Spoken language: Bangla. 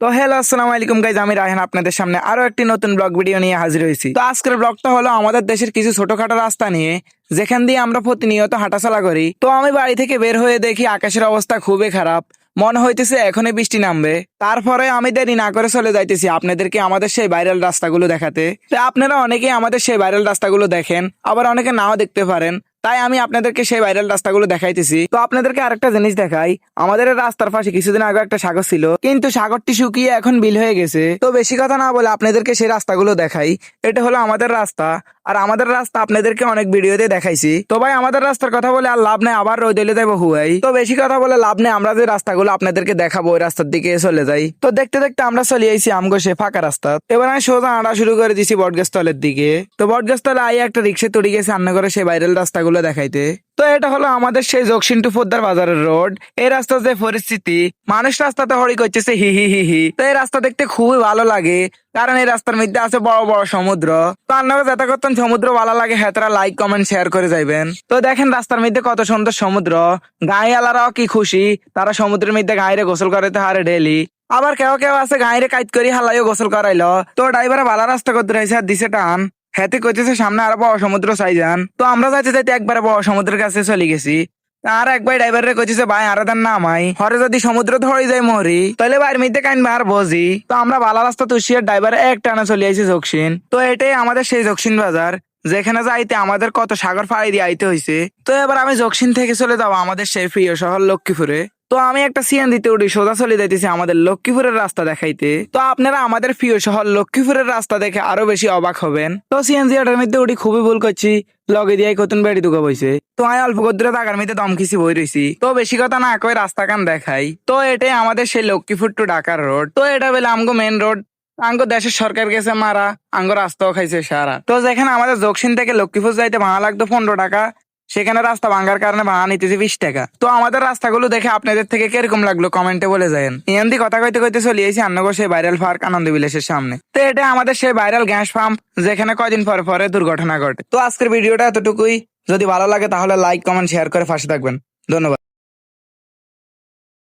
তো হ্যালো আসসালামু আলাইকুম গাইজ আমি রায়হান আপনাদের সামনে আরও একটি নতুন ব্লগ ভিডিও নিয়ে হাজির হয়েছি। তো আজকের ব্লগটা হলো আমাদের দেশের কিছু ছোটখাটো রাস্তা নিয়ে, যেখান দিয়ে আমরা প্রতিনিয়ত হাঁটাচলা করি। তো আমি বাড়ি থেকে বের হয়ে দেখি আকাশের অবস্থা খুবই খারাপ। মনে হইতেছে এখনই বৃষ্টি নামবে। তারপরে আমি দেরি না করে চলে যাইতেছি আপনাদেরকে আমাদের সেই ভাইরাল রাস্তাগুলো দেখাতে। তো আপনারা অনেকেই আমাদের সেই ভাইরাল রাস্তাগুলো দেখেন, আবার অনেকে নাও দেখতে পারেন। তাই আমি আপনাদেরকে সেই ভাইরাল রাস্তাগুলো দেখাইতেছি। তো আপনাদেরকে আরেকটা জিনিস দেখাই। আমাদের রাস্তার পাশে কিছুদিন আগে একটা সাগর ছিল, কিন্তু সাগরটি শুকিয়ে এখন বিল হয়ে গেছে। তো বেশি কথা না বলে আপনাদেরকে সেই রাস্তাগুলো দেখাই। এটা হলো আমাদের রাস্তা। আর আমাদের রাস্তা আপনাদেরকে অনেক ভিডিওতে দেখাইছি। তো ভাই, আমাদের রাস্তার কথা বলে আর লাভ নেই, আবার রোদ এলে যাব হুয়াই তো বেশি কথা বলে লাভ নেই, আমরা যে রাস্তাগুলো আপনাদেরকে দেখাবো, ওই রাস্তার দিকে চলে যাই। তো দেখতে দেখতে আমরা চলে আইছি আমগো সে ফাঁকা রাস্তা। এবার আমি সোজা আঁড়া শুরু করে দিছি বটগাছতলের দিকে। তো বটগাছতলে আই একটা রিক্সা তৈরি গেছে রান্না করে সেই ভাইরাল রাস্তাগুলো দেখাইতে। তো এটা হলো আমাদের সেই জকসিন্টু পোদ্দার বাজারের রোড। এই রাস্তার যে পরিস্থিতি, মানুষ রাস্তাতে হরি করতেছে হি হি হি হি। তো এই রাস্তা দেখতে খুবই ভালো লাগে, কারণ এই রাস্তার মধ্যে আছে বড় বড় সমুদ্র। তো আপনারা যাতে করতেন সমুদ্র ভালো লাগে হ্যাঁ তারা লাইক কমেন্ট শেয়ার করে যাইবেন। তো দেখেন রাস্তার মধ্যে কত সুন্দর সমুদ্র। গাঁয়ালারাও কি খুশি, তারা সমুদ্রের মধ্যে গাঁয়ে গোসল করতে হারে ডেলি আবার কেউ কেউ আছে গাঁয়ে কাইট করি হালাইও গোসল করাইলো। তো ড্রাইভার ভালো রাস্তা করতে রয়েছে আর দিছে টান। হেতে কইতেছে সামনে আরও বড় সমুদ্র চাই যান তো আমরা যাইতে যাইতে একবারে বড় সমুদ্রের কাছে চলে গেছি। আর একবার ড্রাইভারে কইতেছে, ভাই, আর দেন না আমাই হরে যদি সমুদ্র ধরে যায় মরি, তাহলে বাইর মধ্যে কাইন আর বজি। তো আমরা ভালো রাস্তা তুষিয়ে ড্রাইভার এক টানা চলে আইছি জকসিন। তো এটাই আমাদের সেই জকসিন বাজার, যেখানে যাইতে আমাদের কত সাগর ফাড়ি দিয়ে আইতে হয়েছে তো এবার আমি জকসিন থেকে চলে যাব আমাদের সেই প্রিয় শহর লক্ষ্মীপুরে। তো আমি একটা সিএন দিতে উঠি, সোজা চলে যাইতেছি আমাদের লক্ষ্মীপুরের রাস্তা দেখাইতে। তো আপনারা আমাদের প্রিয় শহর লক্ষ্মীপুরের রাস্তা দেখে আরও বেশি অবাক হবেন। তো সিএনজি এটার মধ্যে উঠি, খুবই ভুল করছি। লগে দিয়ে কতুন বেড়ি দুগা বইছে। তো আমি অল্প কদ্দুরে টাকার মধ্যে দম বই রইছি। তো বেশি কথা না কই রাস্তা কান দেখাই। তো এটাই আমাদের সেই লক্ষ্মীপুর টু ঢাকার রোড তো এটা বলে আমগো মেন রোড আঙ্গো দেশের সরকার গেছে মারা আঙ্গো রাস্তাও খাইছে সারা। তো যেখানে আমাদের দক্ষিণ থেকে লক্ষ্মীপুর যাইতে ভাড়া লাগতো পনেরো টাকা। সেখানে রাস্তা ভাঙার কারণে ভাঙা নিতেছে বিশ টাকা। তো আমাদের রাস্তাগুলো দেখে আপনাদের থেকে কীরকম লাগল কমেন্টে বলে যায়েন। ইয়ান্দি কথা কইতে কইতে চলে এসেছি আন্নগর সেই ভাইরাল পার্ক আনন্দ বিলাসের সামনে। তো এটা আমাদের সেই ভাইরাল গ্যাস পাম্প, যেখানে কয়দিন পর পরে দুর্ঘটনা ঘটে। তো আজকের ভিডিওটা এতটুকুই। যদি ভালো লাগে তাহলে লাইক, কমেন্ট, শেয়ার করে ফাঁসে থাকবেন। ধন্যবাদ।